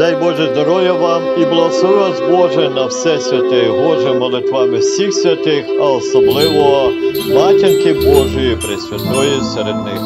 Дай Боже здоров'я вам і благослови вас Боже на все святе Боже молитвами всіх святих, а особливо Матінки Божої Пресвятої серед них.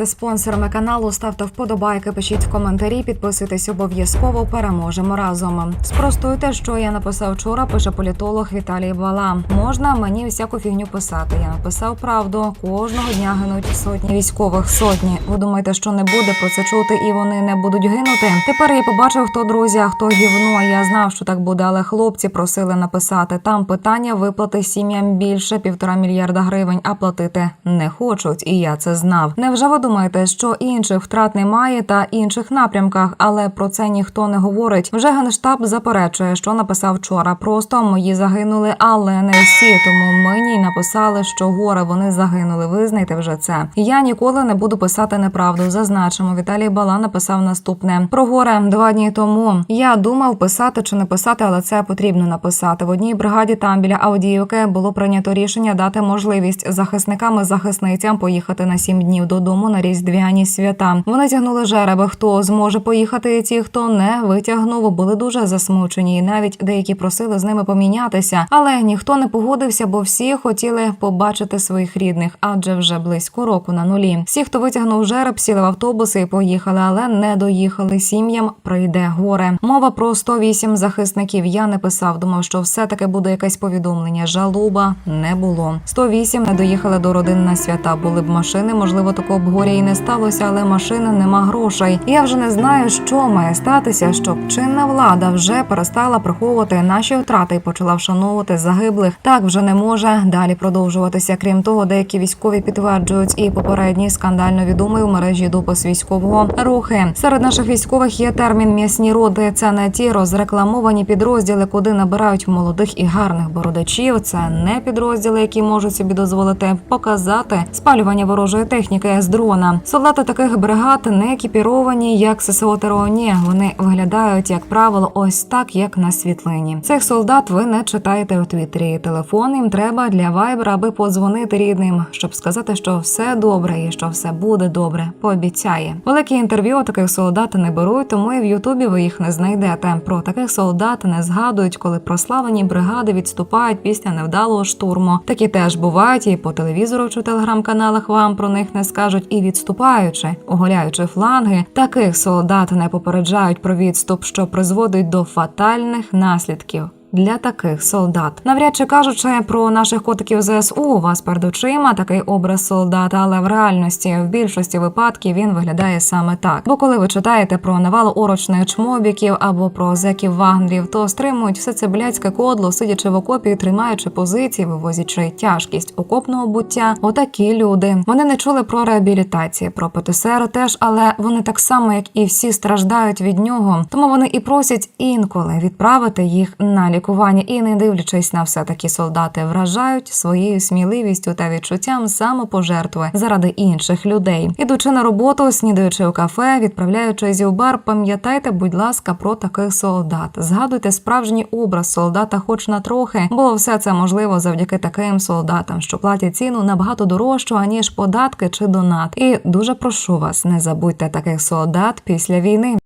Ставайте спонсорами каналу, ставте вподобайки, пишіть в коментарі, підписуйтесь обов'язково. Переможемо разом. Спростуйте, що я написав вчора. Пише політолог Віталій Бала. Можна мені всяку фігню писати. Я написав правду. Кожного дня гинуть сотні військових. Сотні. Ви думаєте, що не буде про це чути, і вони не будуть гинути? Тепер я побачив, хто друзі, а хто гівно. Я знав, що так буде, але хлопці просили написати. Там питання виплати сім'ям більше півтора мільярда гривень, а платити не хочуть. І я це знав. Невже ви думаєте, що інших втрат немає та інших напрямках, але про це ніхто не говорить. Вже генштаб заперечує, що написав вчора. Просто мої загинули, але не всі. Тому мені написали, що горе вони загинули. Визнайте вже це. Я ніколи не буду писати неправду. Зазначимо, Віталій Бала написав наступне про горе два дні тому. Я думав писати чи не писати, але це потрібно написати. В одній бригаді там біля Авдіївки було прийнято рішення дати можливість захисникам і захисницям поїхати на сім днів додому на різдвяні свята. Вони тягнули жереби. Хто зможе поїхати? Ті, хто не витягнув, були дуже засмучені, і навіть деякі просили з ними помінятися. Але ніхто не погодився, бо всі хотіли побачити своїх рідних, адже вже близько року на нулі. Всі, хто витягнув жереб, сіли в автобуси і поїхали, але не доїхали. Сім'ям прийде горе. Мова про 108 захисників. Я не писав. Думав, що все таки буде якесь повідомлення. Жалуба не було. 108 не доїхали до родин на свята. Були б машини, можливо, такого б і не сталося, але машини нема грошей. Я вже не знаю, що має статися, щоб чинна влада вже перестала приховувати наші втрати і почала вшановувати загиблих. Так вже не може далі продовжуватися. Крім того, деякі військові підтверджують і попередній скандально відомий у мережі допис військового рухи. Серед наших військових є термін м'ясні роди. Це не ті розрекламовані підрозділи, куди набирають молодих і гарних бородачів. Це не підрозділи, які можуть собі дозволити показати спалювання ворожої техніки з дрона. Солдати таких бригад не екіпіровані, як ССО ТРО. Ні, вони виглядають як правило, ось так, як на світлині. Цих солдат ви не читаєте у твіттері. Телефон їм треба для вайбера, аби подзвонити рідним, щоб сказати, що все добре і що все буде добре. Пообіцяє. Великі інтерв'ю таких солдат не беруть, тому і в Ютубі ви їх не знайдете. Про таких солдат не згадують, коли прославлені бригади відступають після невдалого штурму. Такі теж бувають і по телевізору чи телеграм-каналах вам про них не скажуть, і відступаючи, оголяючи фланги, таких солдат не попереджають про відступ, що призводить до фатальних наслідків. Для таких солдат. Навряд чи кажучи про наших котиків ЗСУ, у вас перед очима такий образ солдата, але в реальності в більшості випадків він виглядає саме так. Бо коли ви читаєте про навалу орочних чмобіків або про зеків вагнерів, то стримують все це блядське кодло, сидячи в окопі, тримаючи позиції, вивозячи тяжкість окопного буття. Отакі люди. Вони не чули про реабілітацію, про ПТСР теж, але вони так само, як і всі, страждають від нього. Тому вони і просять інколи відправити їх на лікування. І не дивлячись на все, такі солдати вражають своєю сміливістю та відчуттям самопожертви заради інших людей. Ідучи на роботу, снідаючи у кафе, відправляючись у бар, пам'ятайте, будь ласка, про таких солдат. Згадуйте справжній образ солдата, хоч на трохи, бо все це можливо завдяки таким солдатам, що платять ціну набагато дорожчу, аніж податки чи донат. І дуже прошу вас, не забудьте таких солдат після війни.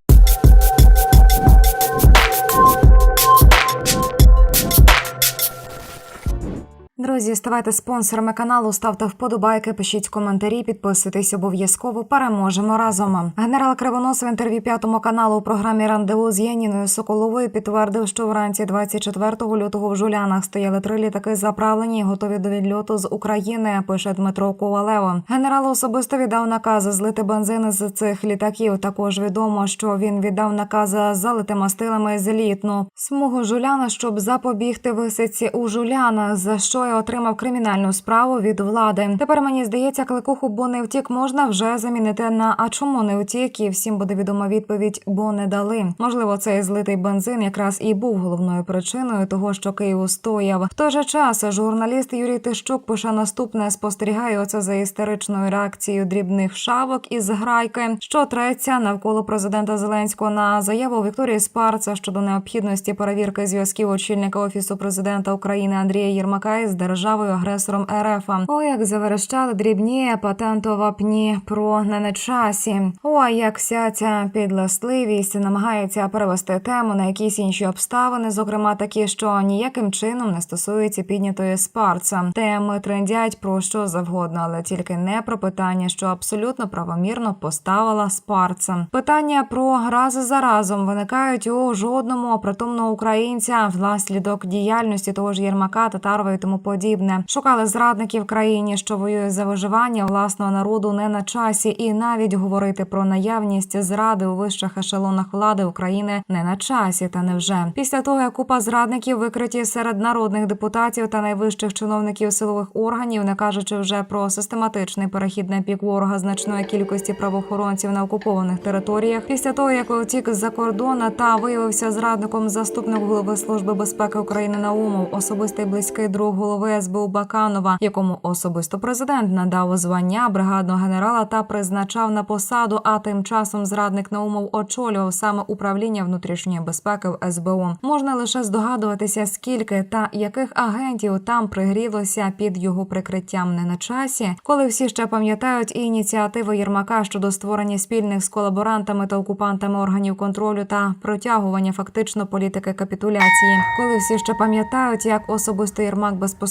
Друзі, ставайте спонсорами каналу, ставте вподобайки, пишіть коментарі, підписуйтесь обов'язково. Переможемо разом. Генерал Кривонос в інтерв'ю п'ятому каналу у програмі Рандеву з Яніною Соколовою підтвердив, що вранці 24 лютого в Жулянах стояли три літаки заправлені, і готові до відльоту з України. Пише Дмитро Ковалево. Генерал особисто віддав наказ злити бензин з цих літаків. Також відомо, що він віддав наказ залити мастилами злітну смугу Жуляна, щоб запобігти висадці у Жулянах. За що отримав кримінальну справу від влади. Тепер мені здається, кликуху, бо не втік можна вже замінити на а чому не втік? І всім буде відома відповідь, бо не дали. Можливо, цей злитий бензин якраз і був головною причиною того, що Київ устояв. В той же час журналіст Юрій Тищук пише наступне: спостерігає оце за істеричною реакцією дрібних шавок із грайки, що треться навколо президента Зеленського на заяву Вікторії Спарца щодо необхідності перевірки зв'язків очільника офісу президента України Андрія Єрмака із державою агресором РФ. О, як заверещали дрібні патентовапні про не часі. О, як вся ця підластливість намагається перевести тему на якісь інші обставини, зокрема такі, що ніяким чином не стосуються піднятої спарца. Теми трендять про що завгодно, але тільки не про питання, що абсолютно правомірно поставила спарца. Питання про раз за разом виникають у жодному притомного українця внаслідок діяльності того ж Єрмака, Татарова і тому подібне. Шукали зрадників країні, що воює за виживання власного народу не на часі, і навіть говорити про наявність зради у вищих ешелонах влади України не на часі. Та невже після того, як купа зрадників викриті серед народних депутатів та найвищих чиновників силових органів, не кажучи вже про систематичний перехід на пік ворога значної кількості правоохоронців на окупованих територіях, після того як утік з-за кордону та виявився зрадником заступник голови служби безпеки України Наумов, особистий близький друг голови СБУ Баканова, якому особисто президент надав звання бригадного генерала та призначав на посаду. А тим часом зрадник Наумов очолював саме управління внутрішньої безпеки в СБУ. Можна лише здогадуватися, скільки та яких агентів там пригрілося під його прикриттям не на часі, коли всі ще пам'ятають ініціативи Єрмака щодо створення спільних з колаборантами та окупантами органів контролю та протягування фактично політики капітуляції, коли всі ще пам'ятають, як особисто Єрмак безпосередньо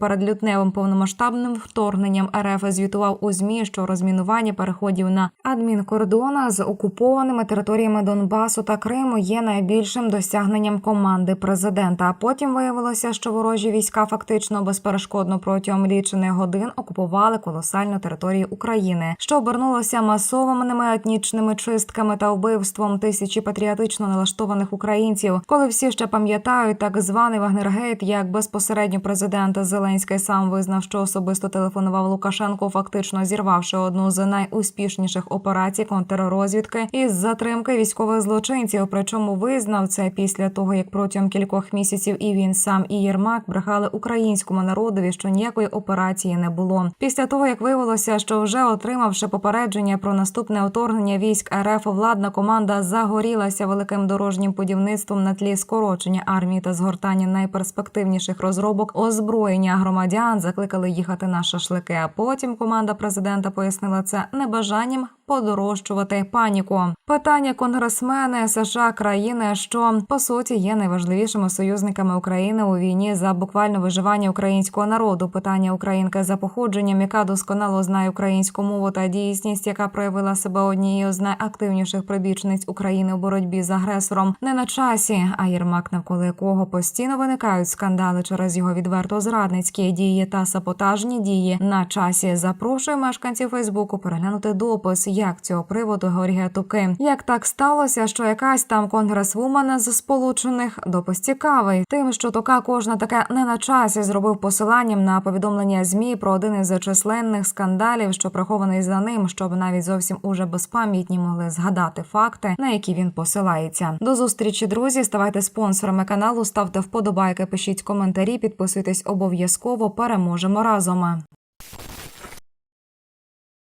перед лютневим повномасштабним вторгненням РФ звітував у змі, що розмінування переходів на адмінкордона з окупованими територіями Донбасу та Криму є найбільшим досягненням команди президента. А потім виявилося, що ворожі війська фактично безперешкодно протягом лічених годин окупували колосальну територію України, що обернулося масованими етнічними чистками та вбивством тисячі патріотично налаштованих українців, коли всі ще пам'ятають так званий Вагнергейт, як безпосередньо президент Зеленський сам визнав, що особисто телефонував Лукашенко, фактично зірвавши одну з найуспішніших операцій контррозвідки із затримки військових злочинців. Причому визнав це після того, як протягом кількох місяців і він сам і Єрмак брехали українському народові, що ніякої операції не було. Після того як виявилося, що вже отримавши попередження про наступне вторгнення військ РФ, владна команда загорілася великим дорожнім будівництвом на тлі скорочення армії та згортання найперспективніших розробок ОСБ озброєння громадян, закликали їхати на шашлики. А потім команда президента пояснила це небажанням подорожчувати паніку. Питання конгресмени США країни, що по суті є найважливішими союзниками України у війні за буквальне виживання українського народу. Питання українки за походженням, яка досконало знає українську мову та дійсність, яка проявила себе однією з найактивніших прибічниць України у боротьбі з агресором, не на часі. А Єрмак, навколо якого постійно виникають скандали через його зрадницькі дії та саботажні дії на часі. Запрошую мешканців Фейсбуку переглянути допис, як цього приводу говорять гетуки. Як так сталося, що якась там конгресвумен з сполучених допис цікавий, тим, що тока кожна таке не на часі зробив посиланням на повідомлення змі про один із численних скандалів, що прихований за ним, щоб навіть зовсім уже безпам'ятні могли згадати факти, на які він посилається. До зустрічі, друзі. Ставайте спонсорами каналу, ставте вподобайки, пишіть коментарі, підписуйтесь обов'язково. Переможемо разом.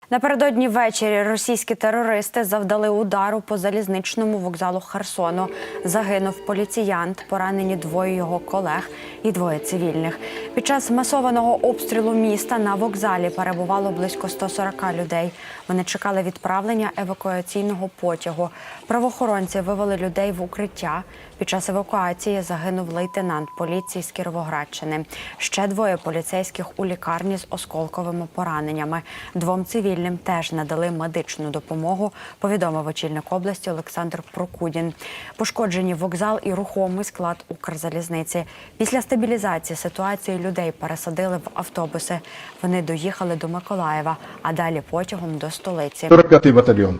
Напередодні ввечері російські терористи завдали удару по залізничному вокзалу Херсону. Загинув поліціянт, поранені двоє його колег і двоє цивільних. Під час масованого обстрілу міста на вокзалі перебувало близько 140 людей. Вони чекали відправлення евакуаційного потягу. Правоохоронці вивели людей в укриття. Під час евакуації загинув лейтенант поліції з Кіровоградщини. Ще двоє поліцейських у лікарні з осколковими пораненнями. Двом цивільним теж надали медичну допомогу. Повідомив очільник області Олександр Прокудін. Пошкоджені вокзал і рухомий склад Укрзалізниці. Після стабілізації ситуації людей пересадили в автобуси. Вони доїхали до Миколаєва, а далі потягом до столиці. 45-й батальйон.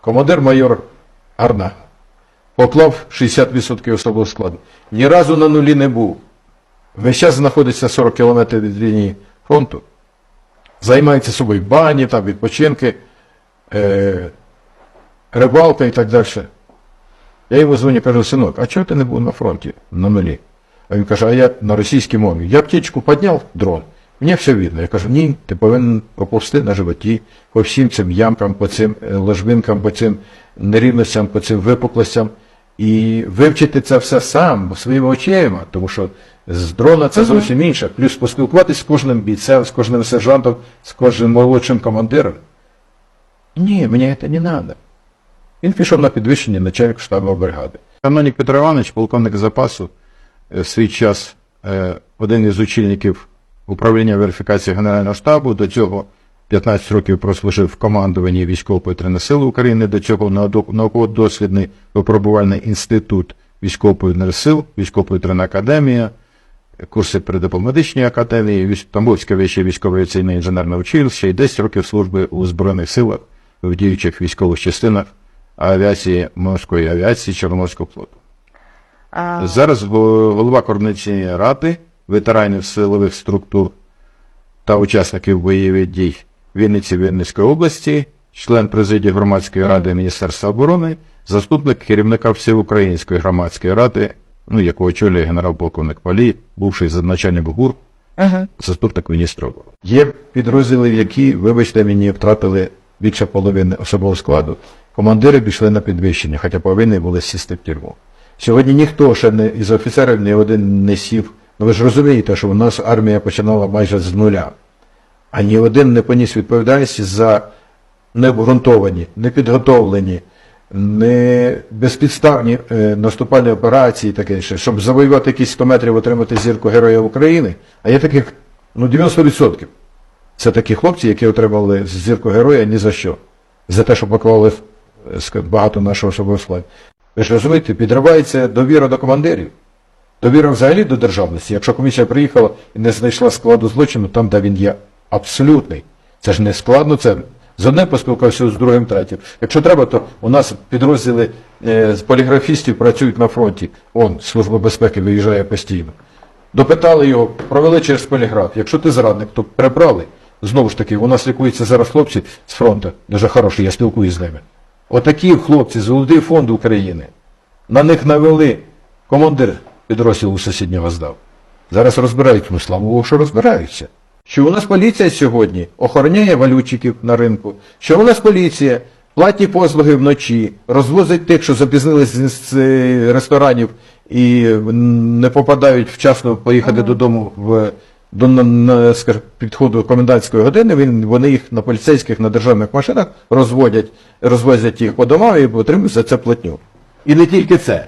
Командир майор Арна. Поклав 60% особового складу. Ні разу на нулі не був. Весь час знаходиться 40 кілометрів від лінії фронту. Займається собою бані, там, відпочинки, е- рибалка і так далі. Я йому дзвоню, кажу, синок, а чого ти не був на фронті на нулі? А він каже, а я на російській мові. Я птічку підняв, дрон. Мені все видно. Я кажу, ні, ти повинен поповсти на животі по всім цим ямкам, по цим е, ложбинкам, по цим нерівностям, по цим випуклостям. І вивчити це все сам своїми очима, тому що з дрона це зовсім інше. Плюс поспілкуватися з кожним бійцем, з кожним сержантом, з кожним молодшим командиром. Ні, мені це не треба. Він пішов на підвищення начальник штабу бригади. Канонік Петро Іванович, полковник запасу, е, в свій час е, один із очільників управління верифікації Генерального штабу, до цього 15 років прослужив в командуванні військово-повітряних сил України, до цього науково-дослідний випробувальний інститут військово-повітряних сил, військово-повітряна академія, курси при дипломатичній академії, Тамбовське вище військове авіаційне інженерне училище і 10 років служби у Збройних силах, в діючих військових частинах авіації морської авіації Чорноморського флоту. Зараз голова координаційної ради ветеранів силових структур та учасників бойових дій Вінниці Вінницької області, член президії громадської ради Міністерства оборони, заступник керівника Всеукраїнської громадської ради, ну, яку очолює генерал-полковник Палій, бувший начальник ГУР, заступник міністра оборони. Є підрозділи, які, вибачте мені, втратили більше половини особового складу. Командири пішли на підвищення, хоча повинні були сісти в тюрму. Сьогодні ніхто ще не із офіцерів ні один не сів. Ну ви ж розумієте, що у нас армія починала майже з нуля. А ні один не поніс відповідальності за необґрунтовані, непідготовлені, не безпідставні е, наступальні операції, таке ще, щоб завоювати якісь 100 метрів, отримати зірку Героя України. А є таких ну, 90%. Це такі хлопці, які отримали зірку героя ні за що. За те, що поклали е, багато нашого особового складу. Ви ж розумієте, підривається довіра до командирів. Довіра взагалі до державності. Якщо комісія приїхала і не знайшла складу злочину, там, де він є абсолютний. Це ж не складно, це з одним поспілкувався з другим, третім. Якщо треба, то у нас підрозділи е, з поліграфістів працюють на фронті. Он, Служба безпеки виїжджає постійно. Допитали його, провели через поліграф. Якщо ти зрадник, то перебрали. Знову ж таки, у нас лікуються зараз хлопці з фронту, дуже хороші, я спілкуюся з ними. Отакі хлопці, золотий фонд України. На них навели командир підрозділу сусіднього здав. Зараз розбирають, ну слава Богу, що розбираються. Що у нас поліція сьогодні охороняє валютчиків на ринку, що у нас поліція платні послуги вночі, розвозить тих, що запізнились з- ресторанів і не попадають вчасно поїхати додому в до на, на, підходу комендантської години, він, вони їх на поліцейських, на державних машинах розводять, розвозять їх по домам і отримують за це платню. І не тільки це.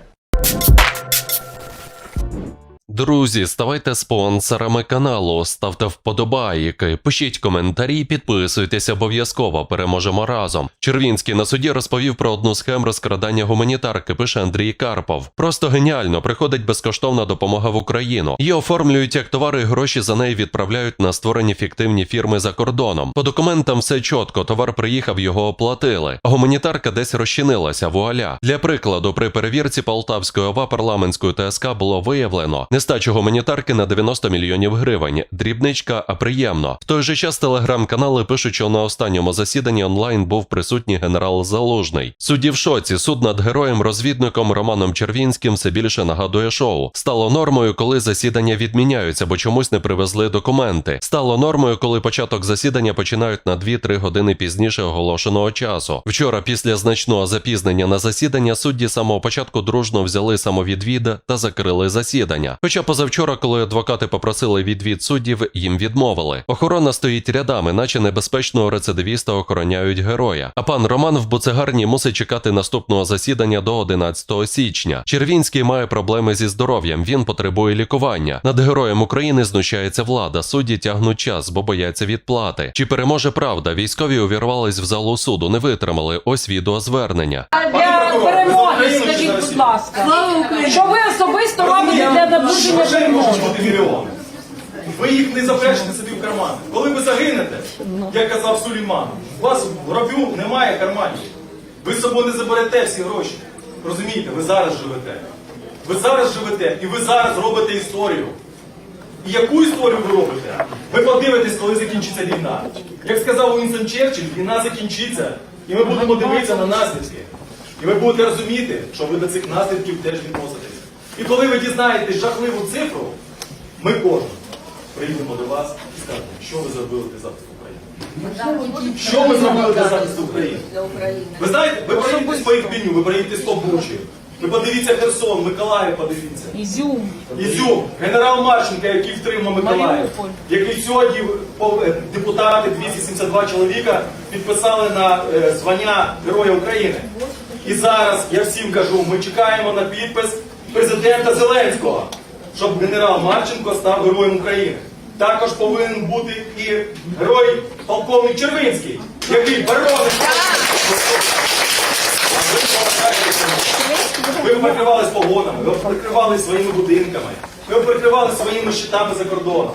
Друзі, ставайте спонсорами каналу, ставте вподобайки, пишіть коментарі, підписуйтесь обов'язково. Переможемо разом. Червінський на суді розповів про одну схему розкрадання гуманітарки. Пише Андрій Карпов. Просто геніально. Приходить безкоштовна допомога в Україну. Її оформлюють як товари, і гроші за неї відправляють на створені фіктивні фірми за кордоном. По документам все чітко. Товар приїхав, його оплатили. Гуманітарка десь розчинилася. Вуаля. Для прикладу, при перевірці Полтавської ОВА парламентської ТСК було виявлено нестачу гуманітарки на 90 мільйонів гривень. Дрібничка, а приємно. В той же час телеграм-канали пишуть, що на останньому засіданні онлайн був присутній генерал Залужний. Судді в шоці. Суд над героєм-розвідником Романом Червінським все більше нагадує шоу. Стало нормою, коли засідання відміняються, бо чомусь не привезли документи. Стало нормою, коли початок засідання починають на 2-3 години пізніше оголошеного часу. Вчора, після значного запізнення на засідання, судді самого початку дружно взяли самовідвід та закрили засідання. Хоча позавчора, коли адвокати попросили відвід суддів, їм відмовили. Охорона стоїть рядами, наче небезпечного рецидивіста охороняють героя. А пан Роман в буцегарні мусить чекати наступного засідання до 11 січня. Червінський має проблеми зі здоров'ям. Він потребує лікування. Над героєм України знущається влада. Судді тягнуть час, бо бояться відплати. Чи переможе правда? Військові увірвались в залу суду, не витримали. Ось відеозвернення. для перемоги, скажіть, будь ласка, що ви особисто робите для наближення Вже перемоги? можуть бути мільйони. Ви їх не запрешите собі в карман. Коли ви загинете, як казав Сулейман, у вас в гробю немає карманів. Ви з собою не заберете всі гроші. Розумієте, ви зараз живете. Ви зараз живете і ви зараз робите історію. І яку історію ви робите? Ви подивитесь, коли закінчиться війна. Як сказав Уінстон Черчилль, війна закінчиться, і ми будемо дивитися на наслідки. І ви будете розуміти, що ви до цих наслідків теж відноситесь. І коли ви дізнаєтесь жахливу цифру, ми кожен приїдемо до вас і скажемо, що ви зробили для захисту України. Що ви зробили для захисту України? Ви знаєте, ви проїдете по Ірпіню, ви проїдете по Бучі. Ви подивіться Херсон, Миколаїв подивіться. Ізюм. Ізюм, генерал Марченка, який втримав Миколаїв, який сьогодні е, депутати 272 чоловіка підписали на е, звання Героя України. І зараз я всім кажу, ми чекаємо на підпис президента Зеленського, щоб генерал Марченко став героєм України. Також повинен бути і герой полковник Червинський, який боронить. Ви прикривались погонами, ви прикривались своїми будинками, ви прикривали своїми щитами за кордоном.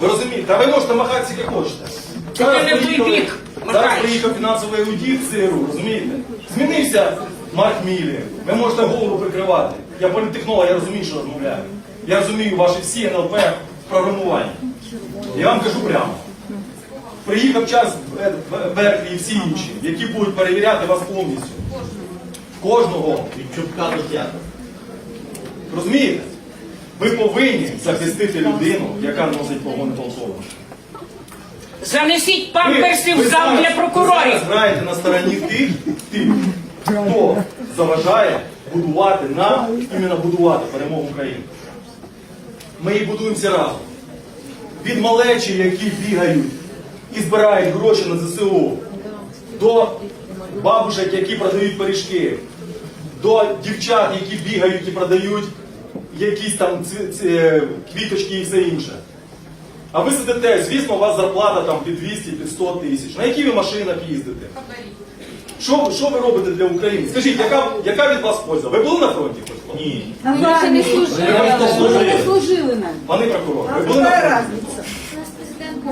Ви розумієте? Та ви можете махатися як хочете. Зараз приїхав фінансовий аудит в ЦРУ, розумієте? Змінився Марк Мілі. Ви можете голову прикривати. Я політехнолог, я розумію, що розмовляю. Я розумію ваші всі НЛП в програмуванні. Я вам кажу прямо. Приїхав час Бер- Берклі і всі інші, які будуть перевіряти вас повністю. Кожного. Від чубка до п'ятого. Розумієте? Ви повинні захистити людину, яка носить погони полковника. Занесіть памперси в зал для прокурорів. Ви зараз граєте на стороні тих, тих, хто заважає будувати нам, іменно будувати перемогу України. Ми її будуємо всі разом. Від малечі, які бігають і збирають гроші на ЗСУ, до бабушек, які продають пиріжки, до дівчат, які бігають і продають якісь там ці, квіточки і все інше. А ви сидите, звісно, у вас зарплата там під 200, під 100 тисяч. На які ви машинах їздите? Що, що ви робите для України? Скажіть, яка, яка від вас польза? Ви були на фронті хоч? Ні. Ми не служили. Не служили нам. Пане прокурор, ви були на фронті?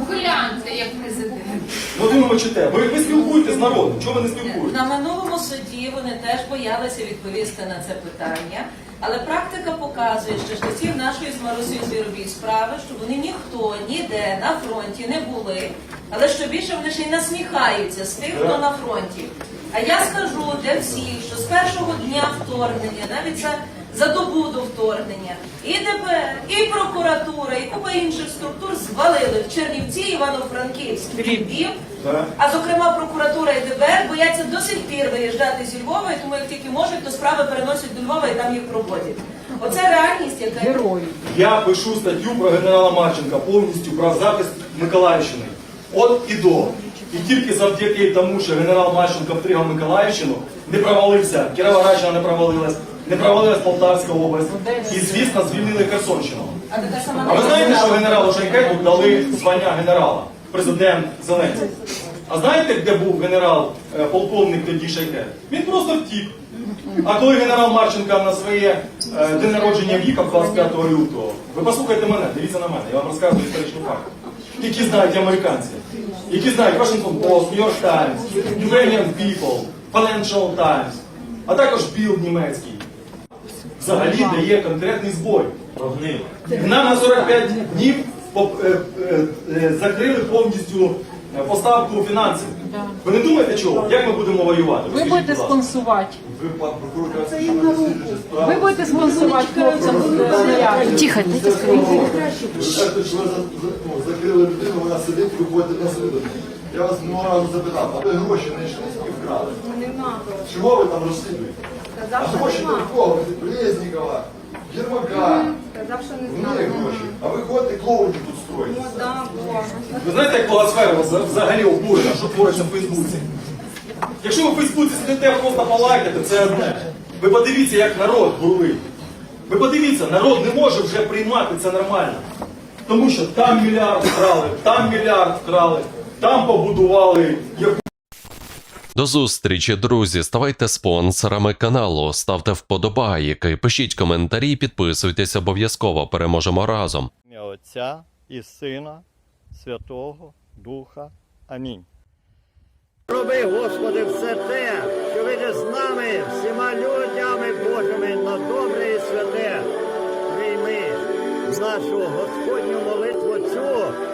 Ухилянти, як президент. Ну ви мовчите. Ви, ви спілкуєтесь з народом. Чого ви не спілкуєтесь? На минулому суді вони теж боялися відповісти на це питання, але практика показує, що часів нашої з Марусею Звіробій справи, що вони ніхто ніде на фронті не були, але що більше вони ще й насміхаються з тих, хто на фронті. А я скажу для всіх, що з першого дня вторгнення, навіть за, за добу до вторгнення, і ДБР, і прокуратура, і купа інших структур звалили в Чернівці, Івано-Франківськ, Львів, а зокрема прокуратура і ДБР бояться до сих пір виїжджати зі Львова, і тому як тільки можуть, то справи переносять до Львова і там їх проводять. Оце реальність, яка Герої. Я пишу статтю про генерала Марченка повністю про захист Миколаївщини. От і до. І тільки завдяки тому, що генерал Марченко втримав Миколаївщину, не провалився, Кіровоградщина не провалилась, не провалилась Полтавська область. І, звісно, звільнили Херсонщину. а ви знаєте, що генералу Шайкету дали звання генерала, президент Зеленський? А знаєте, де був генерал, е, полковник тоді Шайкет? Він просто втік. А коли генерал Марченко на своє е, день народження в'їхав 25 лютого, ви послухайте мене, дивіться на мене, я вам розказую історичний факт. Які знають американці, які знають Washington Post, New York Times, Ukrainian People, Financial Times, а також Bill німецький. Взагалі дає конкретний збой. Нам на 45 днів е, е, е, закрили повністю поставку фінансів. Ви не думаєте чого? Як ми будемо воювати? Ви будете спонсувати. Ви будете спонсувати хлопцям. Тихо, дайте сказати. Ви кажете, що ви за- за- ну, закрили людину, вона сидить, ви ходите на суду. Я вас минулого разу запитав, а ви гроші не йшли і вкрали? Чого ви там розслідуєте? А гроші до кого? Резнікова, Єрмака. Казав, що не знаю. гроші. А ви ходите клоунів тут строїте. Ви знаєте, як полосфера вза- взагалі обурена, що твориться в Фейсбуці? Якщо ви в Фейсбуці сидите просто полайкати, це одне. Ви подивіться, як народ бурлить. Ви подивіться, народ не може вже приймати це нормально. Тому що там мільярд вкрали, там мільярд вкрали, там побудували До зустрічі, друзі. Ставайте спонсорами каналу, ставте вподобайки, пишіть коментарі, підписуйтесь обов'язково. Переможемо разом. Ім'я Отця і Сина, Святого Духа. Амінь. Роби, Господи, все те, що видиш з нами, всіма людями Божими на добре і святе. Прийми нашу Господню молитву цю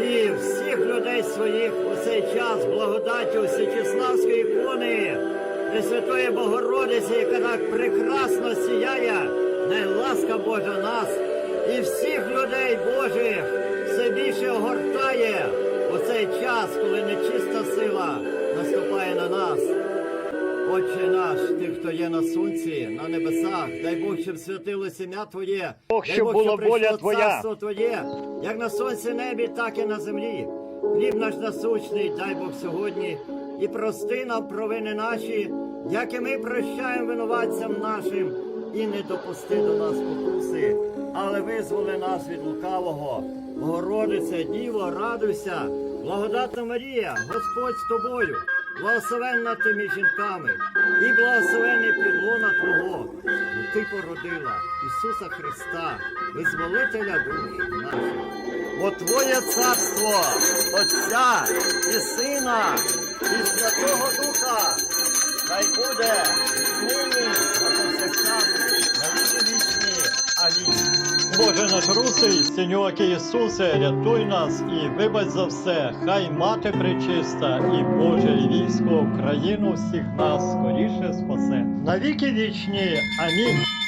і всіх людей своїх у цей час благодаттю Січеславської ікони, Пресвятої Богородиці, яка так прекрасно сіяє, най ласка Божа нас і всіх людей Божих все більше огортає у цей час, коли нечиста сила наступає на нас. Отче наш, ти, хто є на сонці, на небесах, дай Бог, щоб святилося ім'я Твоє, Бог, дай щоб Бог, була прийшло воля Твоя. царство Твоє, як на сонці небі, так і на землі. Хліб наш насущний, дай Бог сьогодні, і прости нам провини наші, як і ми прощаємо винуватцям нашим, і не допусти до нас покуси, але визволи нас від лукавого. Богородице, Діво, радуйся, благодатна Марія, Господь з тобою, благословенна ти між жінками, і благословений підлона Твого, бо ти породила Ісуса Христа, визволителя душ наших. Бо Твоє царство, Отця і Сина, і Святого Духа, хай буде нині на повсякчас, на віки вічні. Амінь. Боже наш русий, Синьоки Ісусе, рятуй нас і вибач за все. Хай мати пречиста і Боже і військо Україну всіх нас скоріше спасе. На віки вічні. Амінь.